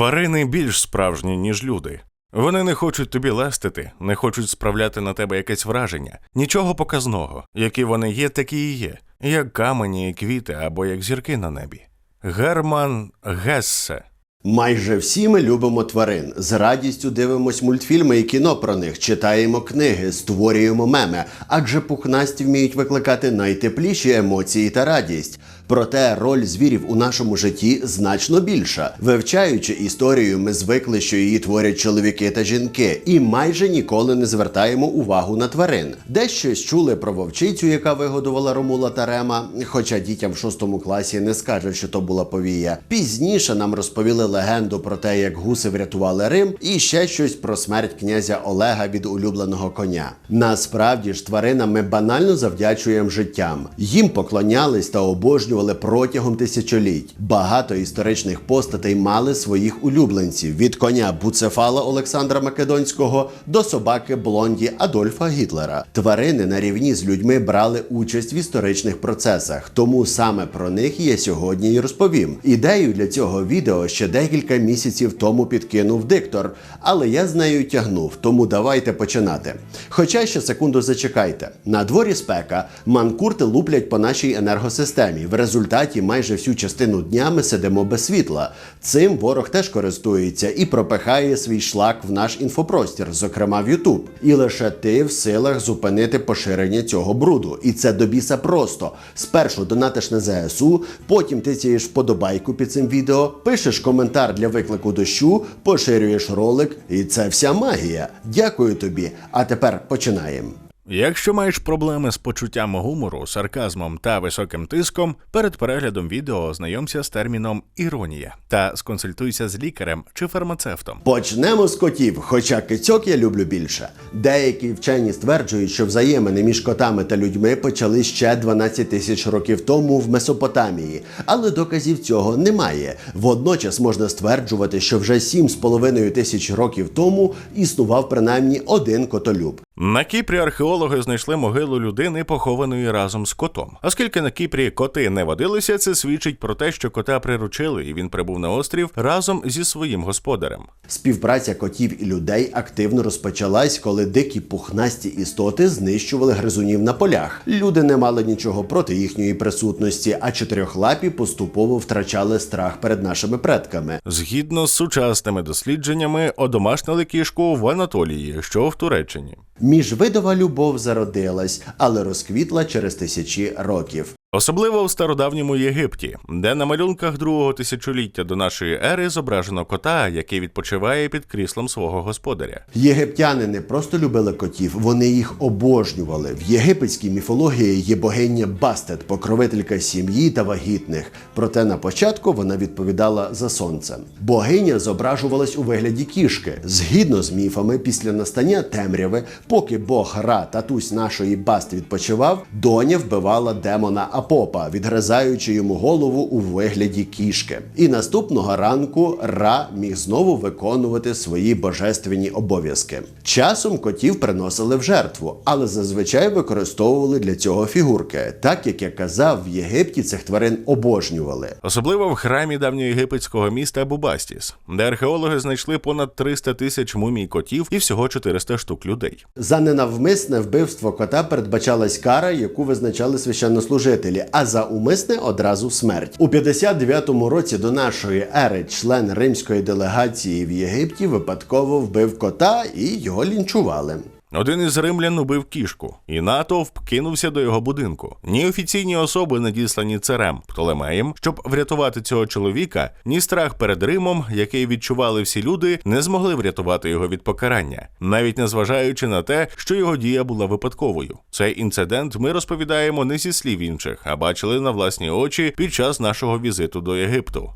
Тварини більш справжні, ніж люди. Вони не хочуть тобі лестити, не хочуть справляти на тебе якесь враження, нічого показного. Які вони є, такі і є, як камені і квіти або як зірки на небі. Герман Гессе. Майже всі ми любимо тварин. З радістю дивимось мультфільми і кіно про них, читаємо книги, створюємо меми, адже пухнасті вміють викликати найтепліші емоції та радість. Проте роль звірів у нашому житті значно більша. Вивчаючи історію, ми звикли, що її творять чоловіки та жінки, і майже ніколи не звертаємо увагу на тварин. Десь щось чули про вовчицю, яка вигодувала Ромула та Рема, хоча дітям в шостому класі не скажуть, що то була повія. Пізніше нам розповіли легенду про те, як гуси врятували Рим, і ще щось про смерть князя Олега від улюбленого коня. Насправді ж тваринам ми банально завдячуємо життям. Їм поклонялись та обожнювали протягом тисячоліть. Багато історичних постатей мали своїх улюбленців від коня Буцефала Олександра Македонського до собаки Блонді Адольфа Гітлера. Тварини на рівні з людьми брали участь в історичних процесах, тому саме про них я сьогодні і розповім. Ідею для цього відео ще декілька місяців тому підкинув диктор, але я з нею тягнув, тому давайте починати. Хоча ще секунду зачекайте. На дворі спека манкурти луплять по нашій енергосистемі. Результаті майже всю частину дня ми сидимо без світла. Цим ворог теж користується і пропихає свій шлак в наш інфопростір, зокрема в Ютуб. І лише ти в силах зупинити поширення цього бруду. І це до біса просто. Спершу донатиш на ЗСУ, потім тицяєш вподобайку під цим відео, пишеш коментар для виклику дощу, поширюєш ролик, і це вся магія. Дякую тобі. А тепер починаємо. Якщо маєш проблеми з почуттям гумору, сарказмом та високим тиском, перед переглядом відео ознайомся з терміном іронія та сконсультуйся з лікарем чи фармацевтом. Почнемо з котів, хоча кицьок я люблю більше. Деякі вчені стверджують, що взаємини між котами та людьми почали ще 12 тисяч років тому в Месопотамії, але доказів цього немає. Водночас можна стверджувати, що вже 7,5 тисяч років тому існував принаймні один котолюб. На Кіпрі археологи знайшли могилу людини, похованої разом з котом. Оскільки на Кіпрі коти не водилися, це свідчить про те, що кота приручили, і він прибув на острів разом зі своїм господарем. Співпраця котів і людей активно розпочалась, коли дикі пухнасті істоти знищували гризунів на полях. Люди не мали нічого проти їхньої присутності, а чотирьохлапі поступово втрачали страх перед нашими предками. Згідно з сучасними дослідженнями, одомашнили кішку в Анатолії, що в Туреччині. Міжвидова любов зародилась, але розквітла через тисячі років. Особливо в стародавньому Єгипті, де на малюнках другого тисячоліття до нашої ери зображено кота, який відпочиває під кріслом свого господаря. Єгиптяни не просто любили котів, вони їх обожнювали. В єгипетській міфології є богиня Бастет, покровителька сім'ї та вагітних. Проте на початку вона відповідала за сонце. Богиня зображувалась у вигляді кішки. Згідно з міфами, після настання темряви, поки бог Ра, татусь нашої Баст відпочивав, доня вбивала демона Апопа, відгризаючи йому голову у вигляді кішки. І наступного ранку Ра міг знову виконувати свої божественні обов'язки. Часом котів приносили в жертву, але зазвичай використовували для цього фігурки. Так як я казав, в Єгипті цих тварин обожнювали. Особливо в храмі давньоєгипетського міста Бубастіс, де археологи знайшли понад 300 тисяч мумій котів і всього 400 штук людей. За ненавмисне вбивство кота передбачалась кара, яку визначали священнослужителі, а за умисне одразу смерть. У 59-му році до нашої ери член римської делегації в Єгипті випадково вбив кота і його лінчували. Один із римлян убив кішку, і натовп кинувся до його будинку. Ні офіційні особи, надіслані царем Птолемеєм, щоб врятувати цього чоловіка, ні страх перед Римом, який відчували всі люди, не змогли врятувати його від покарання, навіть незважаючи на те, що його дія була випадковою. Цей інцидент ми розповідаємо не зі слів інших, а бачили на власні очі під час нашого візиту до Єгипту.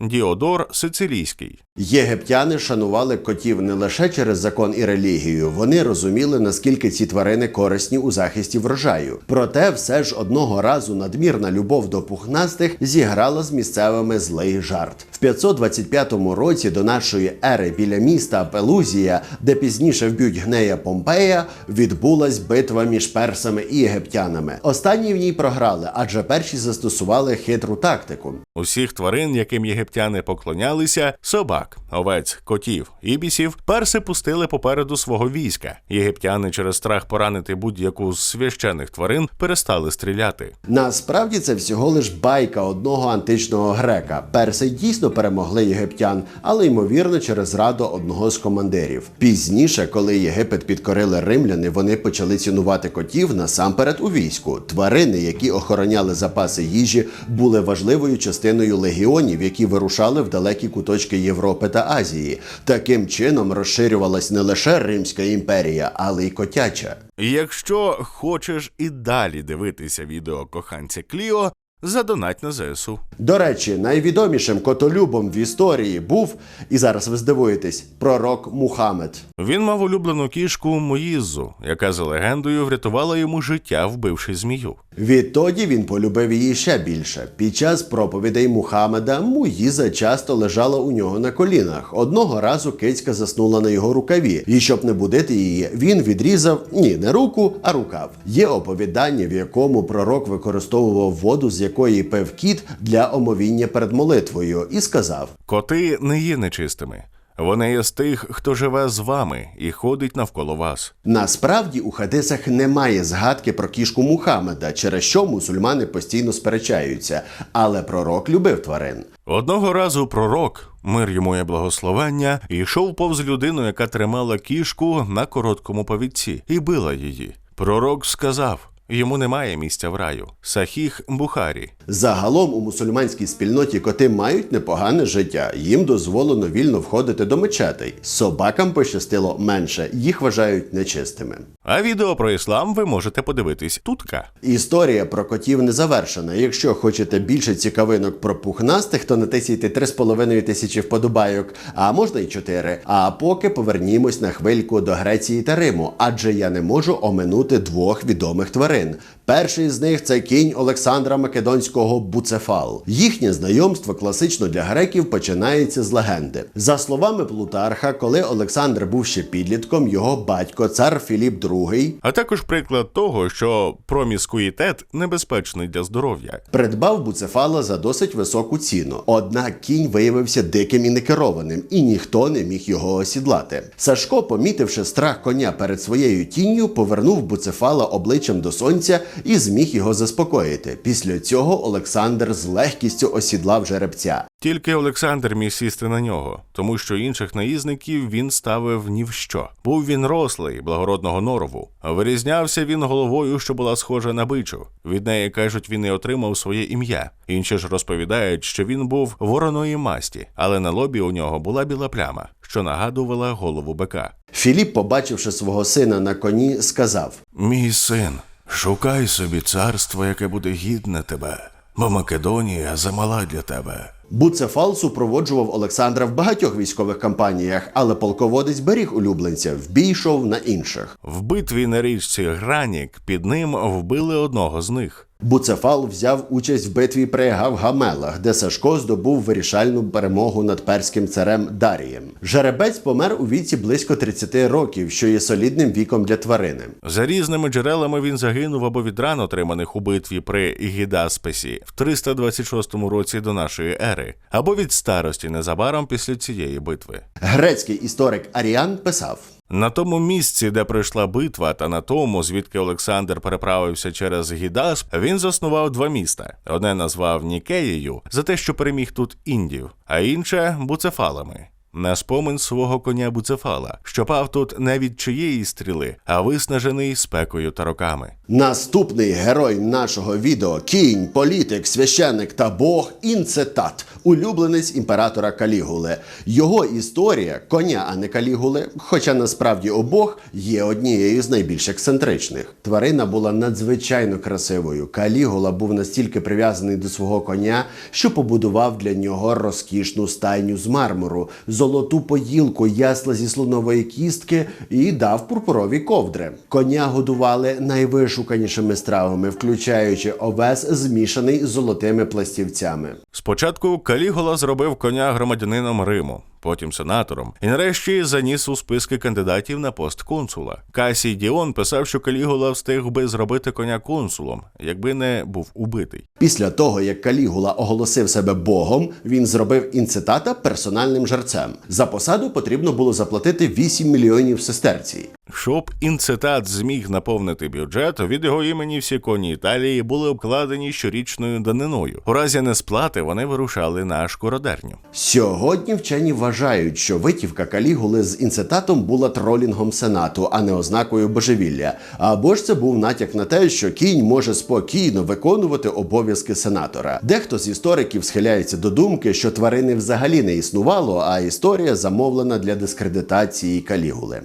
Діодор Сицилійський. Єгиптяни шанували котів не лише через закон і релігію, вони розуміли, наскільки ці тварини корисні у захисті врожаю. Проте, все ж одного разу надмірна любов до пухнастих зіграла з місцевими злий жарт. В 525 році до нашої ери біля міста Пелузія, де пізніше вб'ють гнея Помпея, відбулась битва між персами і єгиптянами. Останні в ній програли, адже перші застосували хитру тактику. Усіх тварин, яким єгиптяни єгиптяни поклонялися, собак, овець, котів, ібісів, перси пустили попереду свого війська. Єгиптяни через страх поранити будь-яку з священих тварин перестали стріляти. Насправді це всього лиш байка одного античного грека. Перси дійсно перемогли єгиптян, але ймовірно через раду одного з командирів. Пізніше, коли Єгипет підкорили римляни, вони почали цінувати котів насамперед у війську. Тварини, які охороняли запаси їжі, були важливою частиною легіонів, які вирушали в далекі куточки Європи та Азії. Таким чином розширювалась не лише Римська імперія, але й котяча. Якщо хочеш і далі дивитися відео коханця Кліо, задонать на ЗСУ. До речі, найвідомішим котолюбом в історії був, і зараз ви здивуєтесь, пророк Мухаммед. Він мав улюблену кішку Моїзу, яка за легендою врятувала йому життя, вбивши змію. Відтоді він полюбив її ще більше. Під час проповідей Мухаммеда Муїза часто лежала у нього на колінах. Одного разу кицька заснула на його рукаві, і щоб не будити її, він відрізав ні, не руку, а рукав. Є оповідання, в якому пророк використовував воду, з якої пив кіт для омовіння перед молитвою, і сказав: Коти не є нечистими. Вони є з тих, хто живе з вами і ходить навколо вас. Насправді у хадисах немає згадки про кішку Мухаммеда, через що мусульмани постійно сперечаються, але пророк любив тварин. Одного разу пророк, мир йому і благословення, йшов повз людину, яка тримала кішку на короткому повідці, і била її. Пророк сказав: йому немає місця в раю. Сахіх Бухарі. Загалом у мусульманській спільноті коти мають непогане життя. Їм дозволено вільно входити до мечетей. Собакам пощастило менше, їх вважають нечистими. А відео про іслам ви можете подивитись тутка. Історія про котів не завершена. Якщо хочете більше цікавинок про пухнастих, то натисійте 3,5 тисячі вподобайок, а можна й 4. А поки повернімось на хвильку до Греції та Риму, адже я не можу оминути двох відомих тварин. Перший з них це кінь Олександра Македонського Буцефал. Їхнє знайомство класично для греків починається з легенди. За словами Плутарха, коли Олександр був ще підлітком, його батько, цар Філіп II, А також приклад того, що проміскуїтет небезпечний для здоров'я. Придбав буцефала за досить високу ціну. Однак кінь виявився диким і некерованим, і ніхто не міг його осідлати. Сашко, помітивши страх коня перед своєю тінню, повернув буцефала обличчям до сонця і зміг його заспокоїти. Після цього Олександр з легкістю осідлав жеребця. Тільки Олександр міг сісти на нього, тому що інших наїзників він ставив ні в що. Був він рослий, благородного норову. Вирізнявся він головою, що була схожа на бичу. Від неї кажуть, він і отримав своє ім'я. Інші ж розповідають, що він був вороної масті, але на лобі у нього була біла пляма, що нагадувала голову бика. Філіп, побачивши свого сина на коні, сказав: Мій син, шукай собі царство, яке буде гідне тебе, бо Македонія замала для тебе. Буцефал супроводжував Олександра в багатьох військових кампаніях, але полководець беріг улюбленця, в бій йшов на інших. В битві на річці Гранік під ним вбили одного з них. Буцефал взяв участь в битві при Гавгамелах, де Сашко здобув вирішальну перемогу над перським царем Дарієм. Жеребець помер у віці близько 30 років, що є солідним віком для тварини. За різними джерелами він загинув або від ран, отриманих у битві при Гідаспесі в 326 році до нашої ери, або від старості незабаром після цієї битви. Грецький історик Аріан писав. На тому місці, де пройшла битва, та на тому, звідки Олександр переправився через Гідас, він заснував два міста. Одне назвав Нікеєю за те, що переміг тут індів, а інше буцефалами. На спомин свого коня Буцефала, що пав тут не від чиєї стріли, а виснажений спекою та роками. Наступний герой нашого відео кінь, політик, священник та бог інцетат, улюбленець імператора Калігули. Його історія коня, а не Калігули, хоча насправді обох є однією з найбільш ексцентричних. Тварина була надзвичайно красивою. Калігула був настільки прив'язаний до свого коня, що побудував для нього розкішну стайню з мармуру, золоту поїлку, ясла зі слонової кістки і дав пурпурові ковдри. Коня годували найвишуканішими стравами, включаючи овес, змішаний з золотими пластівцями. Спочатку Калігола зробив коня громадянином Риму, потім сенатором, і нарешті заніс у списки кандидатів на пост консула. Касій Діон писав, що Калігола встиг би зробити коня консулом, якби не був убитий. Після того, як Калігула оголосив себе богом, він зробив інцитата персональним жерцем. За посаду потрібно було заплатити 8 мільйонів сестерцій. Щоб інцитат зміг наповнити бюджет, від його імені всі коні Італії були обкладені щорічною даниною. У разі несплати вони вирушали на шкуродерню. Сьогодні вчені вважають, що витівка Калігули з інцитатом була тролінгом сенату, а не ознакою божевілля. Або ж це був натяк на те, що кінь може спокійно виконувати обов'язки сенатора. Дехто з істориків схиляється до думки, що тварини взагалі не існувало, а історія замовлена для дискредитації Калігули.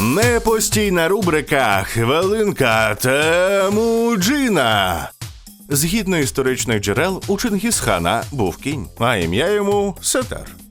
Непостійна рубрика Хвилинка Темуджина. Згідно історичних джерел, у Чингісхана був кінь, а ім'я йому Сетер.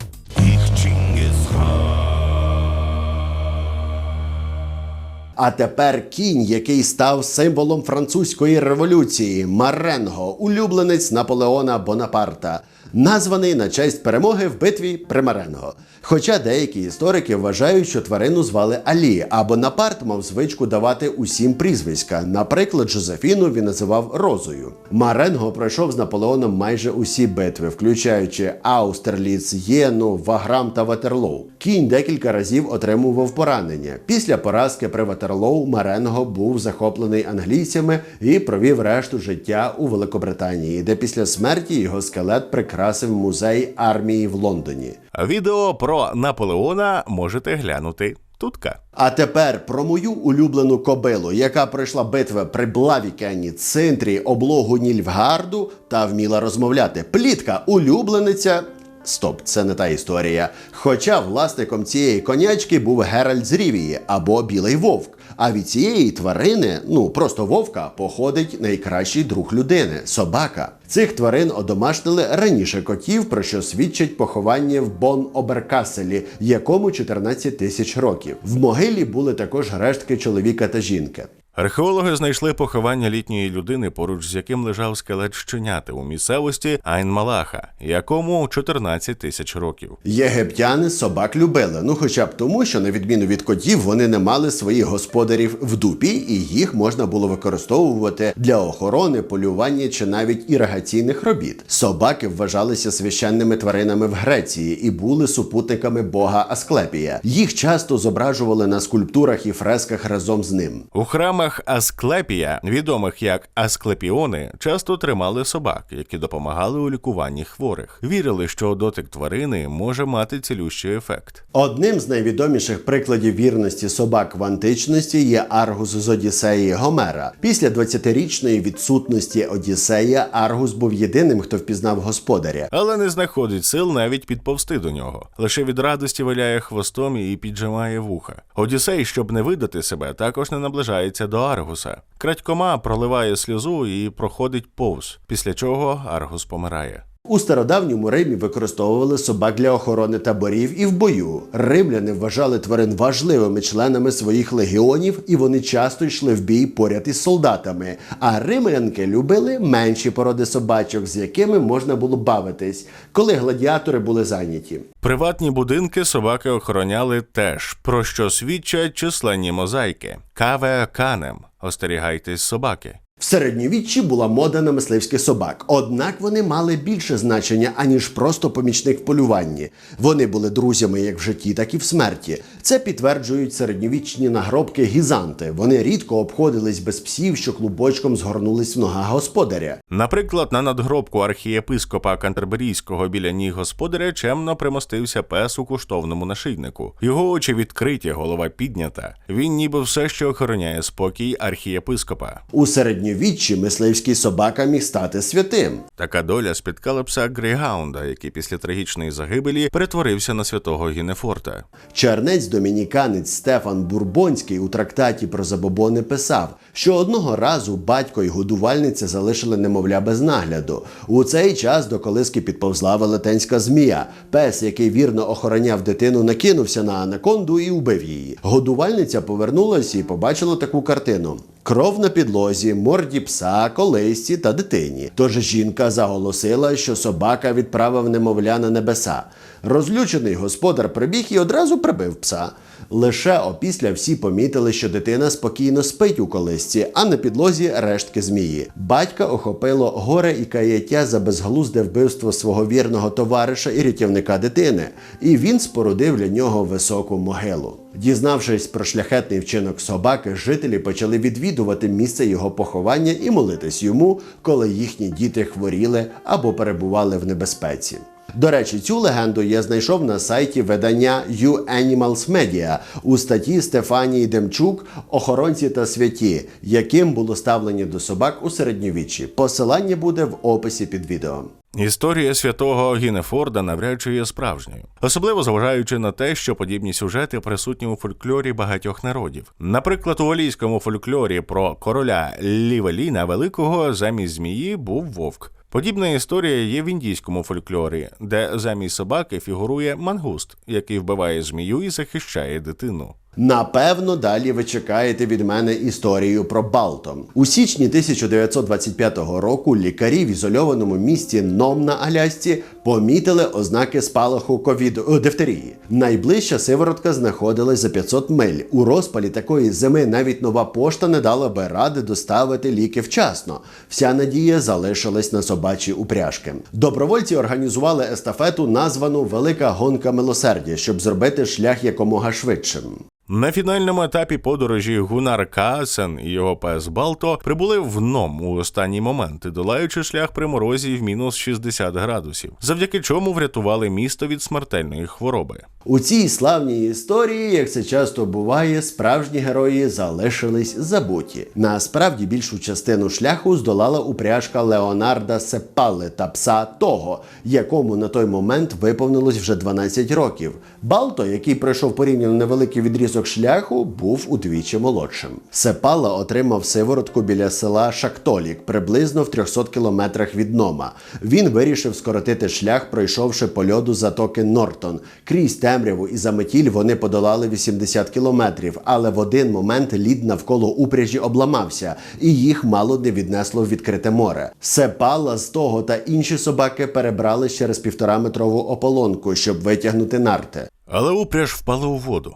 А тепер кінь, який став символом французької революції, Маренго, улюбленець Наполеона Бонапарта, названий на честь перемоги в битві при Маренго. Хоча деякі історики вважають, що тварину звали Алі, а Бонапарт мав звичку давати усім прізвиська. Наприклад, Жозефіну він називав Розою. Маренго пройшов з Наполеоном майже усі битви, включаючи Аустерліц, Єну, Ваграм та Ватерлоу. Кінь декілька разів отримував поранення. Після поразки при Ватерлоу Маренго був захоплений англійцями і провів решту життя у Великобританії, де після смерті його скелет прикрасив музей армії в Лондоні. Відео про Наполеона можете глянути тутка. А тепер про мою улюблену кобилу, яка пройшла битви при Блавікені, центрі облогу Нільфгарду та вміла розмовляти. Плітка улюблениця. Стоп, це не та історія. Хоча власником цієї конячки був Геральт з Рівії або Білий Вовк. А від цієї тварини, ну просто вовка, походить найкращий друг людини собака. Цих тварин одомашнили раніше котів, про що свідчить поховання в Бон Оберкаселі, якому 14 тисяч років. В могилі були також рештки чоловіка та жінки. Археологи знайшли поховання літньої людини, поруч з яким лежав скелет щеняти у місцевості Айн-Малаха, якому 14 тисяч років. Єгиптяни собак любили, ну хоча б тому, що на відміну від котів вони не мали своїх господарів в дупі, і їх можна було використовувати для охорони, полювання чи навіть іригаційних робіт. Собаки вважалися священними тваринами в Греції і були супутниками бога Асклепія. Їх часто зображували на скульптурах і фресках разом з ним. У храмах Асклепія, відомих як Асклепіони, часто тримали собак, які допомагали у лікуванні хворих. Вірили, що дотик тварини може мати цілющий ефект. Одним з найвідоміших прикладів вірності собак в античності є Аргус з Одіссеї Гомера. Після 20-річної відсутності Одіссея Аргус був єдиним, хто впізнав господаря. Але не знаходить сил навіть підповсти до нього. Лише від радості виляє хвостом і піджимає вуха. Одіссей, щоб не видати себе, також не наближається до Аргуса. Крадькома проливає сльозу і проходить повз, після чого Аргус помирає. У стародавньому Римі використовували собак для охорони таборів і в бою. Римляни вважали тварин важливими членами своїх легіонів, і вони часто йшли в бій поряд із солдатами. А римлянки любили менші породи собачок, з якими можна було бавитись, коли гладіатори були зайняті. Приватні будинки собаки охороняли теж, про що свідчать численні мозаїки. Каве канем. Остерігайтесь собаки. В середньовіччі була мода на мисливських собак, однак вони мали більше значення, аніж просто помічник в полюванні. Вони були друзями як в житті, так і в смерті. Це підтверджують середньовічні нагробки гізанти. Вони рідко обходились без псів, що клубочком згорнулись в ногах господаря. Наприклад, на надгробку архієпископа Кантерберійського біля ніг господаря чемно примостився пес у коштовному нашийнику. Його очі відкриті, голова піднята. Він ніби все ще охороняє спокій архієпископа. У середньовіччі середньовіччі мисливський собака міг стати святим. Така доля спіткала пса Грейгаунда, який після трагічної загибелі перетворився на святого Гінефорта. Чернець домініканець Стефан Бурбонський у трактаті про забобони писав, що одного разу батько і годувальниця залишили немовля без нагляду. У цей час до колиски підповзла велетенська змія. Пес, який вірно охороняв дитину, накинувся на анаконду і убив її. Годувальниця повернулася і побачила таку картину. Кров на підлозі, морді пса, колисці та дитині. Тож жінка заголосила, що собака відправив немовля на небеса. Розлючений господар прибіг і одразу прибив пса. Лише опісля всі помітили, що дитина спокійно спить у колисці, а на підлозі рештки змії. Батька охопило горе і каяття за безглузде вбивство свого вірного товариша і рятівника дитини, і він спорудив для нього високу могилу. Дізнавшись про шляхетний вчинок собаки, жителі почали відвідувати місце його поховання і молитись йому, коли їхні діти хворіли або перебували в небезпеці. До речі, цю легенду я знайшов на сайті видання You Animals Media у статті Стефанії Демчук Охоронці та святі, яким було ставлення до собак у середньовіччі. Посилання буде в описі під відео. Історія святого Гінефорда навряд чи є справжньою, особливо зважаючи на те, що подібні сюжети присутні у фольклорі багатьох народів. Наприклад, у валійському фольклорі про короля Лівеліна Великого замість змії був вовк. Подібна історія є в індійському фольклорі, де замість собаки фігурує мангуст, який вбиває змію і захищає дитину. Напевно, далі ви чекаєте від мене історію про Балто. У січні 1925 року лікарі в ізольованому місті Ном на Алясці помітили ознаки спалаху ковід дифтерії. Найближча сиворотка знаходилась за 500 миль. У розпалі такої зими навіть нова пошта не дала би ради доставити ліки вчасно. Вся надія залишилась на собачі упряжки. Добровольці організували естафету, названу Велика гонка милосердя, щоб зробити шлях якомога швидшим. На фінальному етапі подорожі Гунар Каасен і його пес Балто прибули в ном у останній момент, долаючи шлях при морозі в мінус 60 градусів, завдяки чому врятували місто від смертельної хвороби. У цій славній історії, як це часто буває, справжні герої залишились забуті. Насправді більшу частину шляху здолала упряжка Леонарда Сепале та пса того, якому на той момент виповнилось вже 12 років. Балто, який пройшов порівняно невеликий відрізок шляху, був удвічі молодшим. Сепала отримав сиворотку біля села Шактолік, приблизно в 300 кілометрах від Нома. Він вирішив скоротити шлях, пройшовши по льоду затоки Нортон. Крізь темряву і заметіль вони подолали 80 кілометрів, але в один момент лід навколо упряжі обламався, і їх мало не віднесло в відкрите море. Сепала з того та інші собаки перебрали через півтораметрову ополонку, щоб витягнути нарти. Але упряж впала у воду.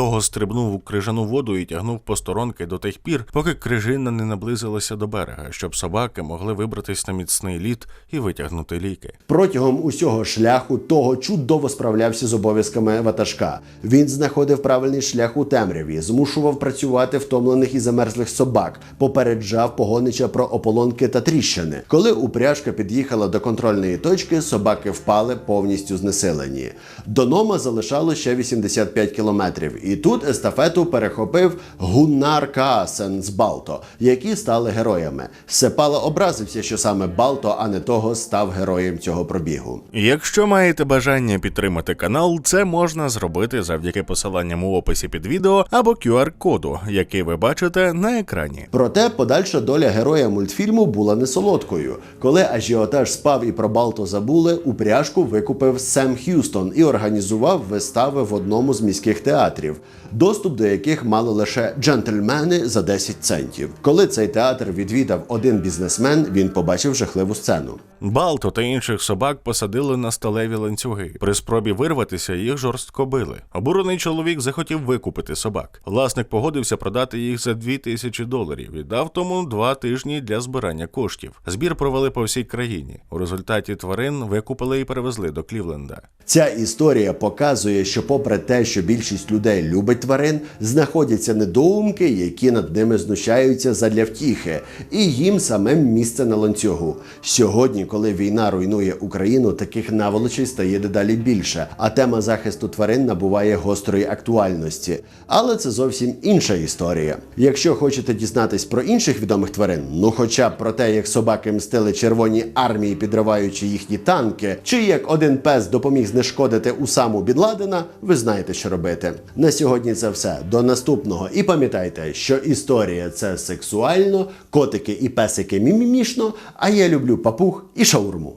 Того стрибнув у крижану воду і тягнув по сторонки до тих пір, поки крижина не наблизилася до берега, щоб собаки могли вибратись на міцний лід і витягнути ліки. Протягом усього шляху того чудово справлявся з обов'язками ватажка. Він знаходив правильний шлях у темряві, змушував працювати втомлених і замерзлих собак, попереджав погонича про ополонки та тріщини. Коли упряжка під'їхала до контрольної точки, собаки впали повністю знесилені. До Нома залишало ще 85 кілометрів, і тут естафету перехопив Гуннар Каасен з Балто, які стали героями. Сепала образився, що саме Балто, а не того, став героєм цього пробігу. Якщо маєте бажання підтримати канал, це можна зробити завдяки посиланням у описі під відео або QR-коду, який ви бачите на екрані. Проте подальша доля героя мультфільму була не солодкою. Коли ажіотаж спав і про Балто забули, упряжку викупив Сем Х'юстон і організував вистави в одному з міських театрів, доступ до яких мали лише джентльмени за 10 центів. Коли цей театр відвідав один бізнесмен, він побачив жахливу сцену. Балто та інших собак посадили на сталеві ланцюги. При спробі вирватися їх жорстко били. Обурений чоловік захотів викупити собак. Власник погодився продати їх за 2000 доларів і дав тому два тижні для збирання коштів. Збір провели по всій країні. У результаті тварин викупили і перевезли до Клівленда. Ця історія показує, що, попри те, що більшість людей любить тварин, знаходяться недоумки, які над ними знущаються задля втіхи, і їм самим місце на ланцюгу. Сьогодні, коли війна руйнує Україну, таких наволочей стає дедалі більше, а тема захисту тварин набуває гострої актуальності. Але це зовсім інша історія. Якщо хочете дізнатись про інших відомих тварин, ну хоча б про те, як собаки мстили червоній армії, підриваючи їхні танки, чи як один пес допоміг знешкодити Усаму Бідладена, ви знаєте, що робити. На сьогодні це все. До наступного. І пам'ятайте, що історія це сексуально, котики і песики мімімішно, а я люблю папуг і шаурму.